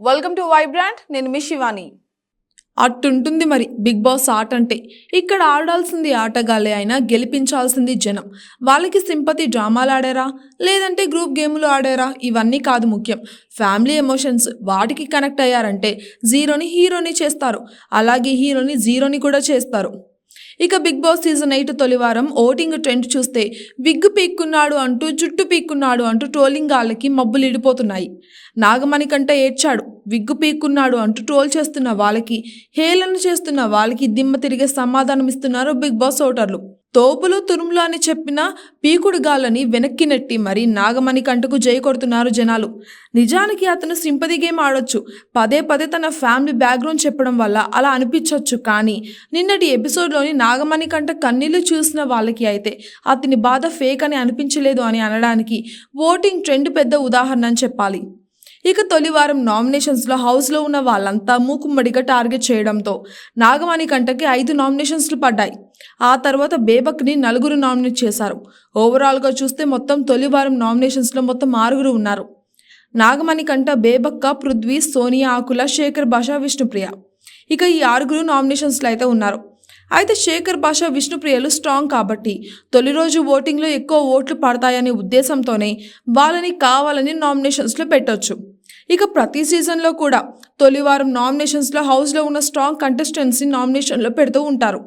Welcome to Vibrant నేను మీ శివాని. అట్టుంటుంది మరి big boss ఆట అంటే ఇక్కడ ఆడాల్సింది ఆటగాళ్ళే అయినా గెలిపించాల్సింది జనం. వాళ్ళకి సింపతి డ్రామాలు ఆడారా? లేదంటే గ్రూప్ గేములు ఆడారా? ఇవన్నీ కాదు ముఖ్యం. ఫ్యామిలీ ఎమోషన్స్ వాటికి కనెక్ట్ అయ్యారంటే జీరోని హీరోని చేస్తారు. అలాగే హీరోని జీరోని కూడా చేస్తారు. ఇక బిగ్ బాస్ సీజన్ ఎయిట్ తొలివారం ఓటింగ్ ట్రెండ్ చూస్తే విగ్గు పీక్కున్నాడు అంటూ జుట్టు పీక్కున్నాడు అంటూ ట్రోలింగ్ వాళ్ళకి మబ్బులు ఇడిపోతున్నాయి. నాగమణి కంటే ఏడ్చాడు. విగ్గు పీక్కున్నాడు అంటూ ట్రోల్ చేస్తున్న వాళ్ళకి హేళన చేస్తున్న వాళ్ళకి దిమ్మ తిరిగే సమాధానం ఇస్తున్నారు బిగ్ బాస్ ఓటర్లు. తోపులు తురుములు అని చెప్పిన పీకుడు గాలని వెనక్కి నెట్టి మరీ నాగమణి కంటకు జై కొడుతున్నారు జనాలు. నిజానికి అతను సింపతి గేమ్ ఆడొచ్చు. పదే పదే తన ఫ్యామిలీ బ్యాక్గ్రౌండ్ చెప్పడం వల్ల అలా అనిపించవచ్చు కానీ నిన్నటి ఎపిసోడ్లోని నాగమణి కంట కన్నీళ్ళు చూసిన వాళ్ళకి అయితే అతని బాధ ఫేక్ అని అనిపించలేదు అని అనడానికి ఓటింగ్ ట్రెండ్ పెద్ద ఉదాహరణ అని చెప్పాలి. ఇక తొలివారం నామినేషన్స్లో హౌస్లో ఉన్న వాళ్ళంతా మూకుమ్మడిగా టార్గెట్ చేయడంతో నాగవాణి కంటకి ఐదు నామినేషన్స్లు పడ్డాయి. ఆ తర్వాత బేబక్ని నలుగురు నామినేట్ చేశారు. ఓవరాల్గా చూస్తే మొత్తం తొలివారం నామినేషన్స్లో మొత్తం ఆరుగురు ఉన్నారు. నాగమణి కంట బేబక్క పృథ్వీ సోనియా ఆకుల శేఖర్ భాష విష్ణుప్రియ. ఇక ఈ ఆరుగురు నామినేషన్స్లో అయితే ఉన్నారు. అయితే శేఖర్ భాష విష్ణుప్రియలు స్ట్రాంగ్ కాబట్టి తొలి రోజు ఓటింగ్లో ఎక్కువ ఓట్లు పడతాయనే ఉద్దేశంతోనే వాళ్ళని కావాలని నామినేషన్స్లో పెట్టొచ్చు. ఇక ప్రతి సీజన్లో కూడా తొలివారం నామినేషన్స్లో హౌస్లో ఉన్న స్ట్రాంగ్ కంటెస్టెంట్స్ని నామినేషన్లో పెడుతూ ఉంటారు.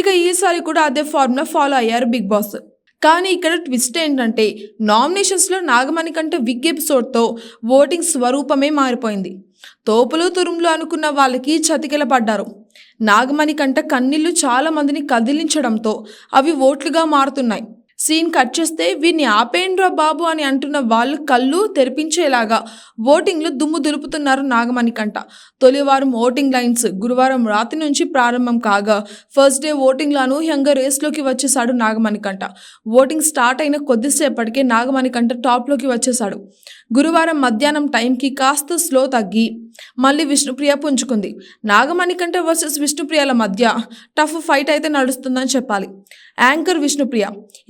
ఇక ఈసారి కూడా అదే ఫార్ములా ఫాలో అయ్యారు బిగ్ బాస్. కానీ ఇక్కడ ట్విస్ట్ ఏంటంటే నామినేషన్స్లో నాగమణి కంటే విగ్ ఎపిసోడ్తో ఓటింగ్ స్వరూపమే మారిపోయింది. తోపులు తురుములు అనుకున్న వాళ్ళకి చతికిల పడ్డారు నాగమణి కంట కన్నీళ్ళు చాలా మందిని కదిలించడంతో అవి ఓట్లుగా మారుతున్నాయి. సీన్ కట్ చేస్తే వీరిని ఆపేయండ్రా బాబు అని అంటున్న వాళ్ళు కళ్ళు తెరిపించేలాగా ఓటింగ్లు దుమ్ము దులుపుతున్నారు నాగమణి కంట. తొలివారం ఓటింగ్ లైన్స్ గురువారం రాత్రి నుంచి ప్రారంభం కాగా ఫస్ట్ డే ఓటింగ్లో అనూహ్యంగా రేస్లోకి వచ్చేసాడు నాగమణి కంట. ఓటింగ్ స్టార్ట్ అయిన కొద్దిసేపటికే నాగమణి కంట టాప్లోకి వచ్చేసాడు గురువారం మధ్యాహ్నం టైంకి కాస్త స్లో తగ్గి మళ్ళీ విష్ణుప్రియ పుంజుకుంది. నాగమణి కంటే వర్సెస్ విష్ణుప్రియల మధ్య టఫ్ ఫైట్ అయితే నడుస్తుందని చెప్పాలి. యాంకర్ విష్ణుప్రియ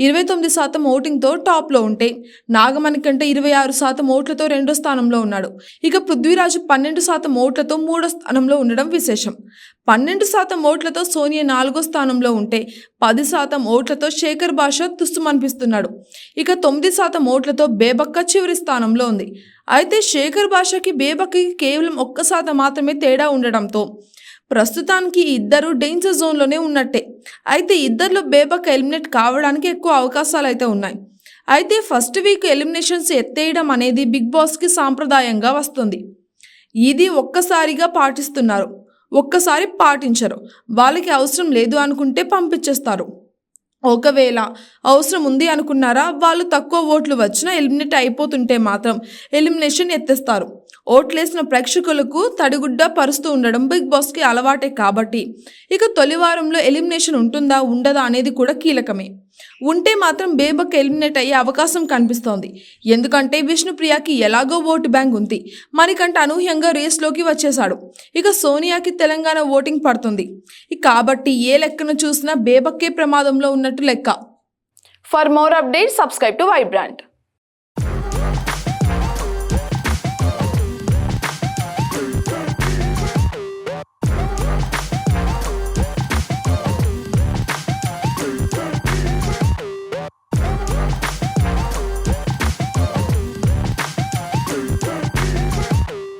ఇరవై తొమ్మిది శాతం ఓటింగ్తో టాప్లో ఉంటే నాగమణి కంటే ఇరవై ఆరు శాతం ఓట్లతో రెండో స్థానంలో ఉన్నాడు. ఇక పృథ్వీరాజు పన్నెండు శాతం ఓట్లతో మూడో స్థానంలో ఉండడం విశేషం. పన్నెండు శాతం ఓట్లతో సోనియా నాలుగో స్థానంలో ఉంటే పది శాతం ఓట్లతో శేఖర్ భాష తుస్తుమనిపిస్తున్నాడు ఇక తొమ్మిది శాతం ఓట్లతో బేబక్క చివరి స్థానంలో ఉంది. అయితే శేఖర్ భాషకి బేబక్కకి కేవలం ఒక్క శాతం మాత్రమే తేడా ఉండడంతో ప్రస్తుతానికి ఇద్దరు డేంజర్ జోన్లోనే ఉన్నట్టే. అయితే ఇద్దరిలో బేబక్ ఎలిమినేట్ కావడానికి ఎక్కువ అవకాశాలు అయితే ఉన్నాయి. అయితే ఫస్ట్ వీక్ ఎలిమినేషన్స్ ఎత్తేయడం అనేది బిగ్ బాస్కి సాంప్రదాయంగా వస్తుంది. ఇది ఒక్కసారిగా పాటిస్తున్నారు. ఒక్కసారి పాటించరు. వాళ్ళకి అవసరం లేదు అనుకుంటే పంపించేస్తారు. ఒకవేళ అవసరం ఉంది అనుకున్నారా వాళ్ళు తక్కువ ఓట్లు వచ్చినా ఎలిమినేట్ అయిపోతుంటే మాత్రం ఎలిమినేషన్ ఎత్తేస్తారు. ఓట్లేసిన ప్రేక్షకులకు తడిగుడ్డ పరుస్తూ ఉండడం బిగ్ బాస్కి అలవాటే కాబట్టి. ఇక తొలివారంలో ఎలిమినేషన్ ఉంటుందా ఉండదా అనేది కూడా కీలకమే. ఉంటే మాత్రం బేబక్ ఎలిమినేట్ అయ్యే అవకాశం కనిపిస్తోంది. ఎందుకంటే విష్ణుప్రియకి ఎలాగో ఓటు బ్యాంక్ ఉంది. మరికంటే అనూహ్యంగా రేస్లోకి వచ్చేశాడు. ఇక సోనియాకి తెలంగాణ ఓటింగ్ పడుతుంది. కాబట్టి ఏ లెక్కను చూసినా బేబక్కే ప్రమాదంలో ఉన్న ఉన్నట్టు లెక్క for more update subscribe to Vibrant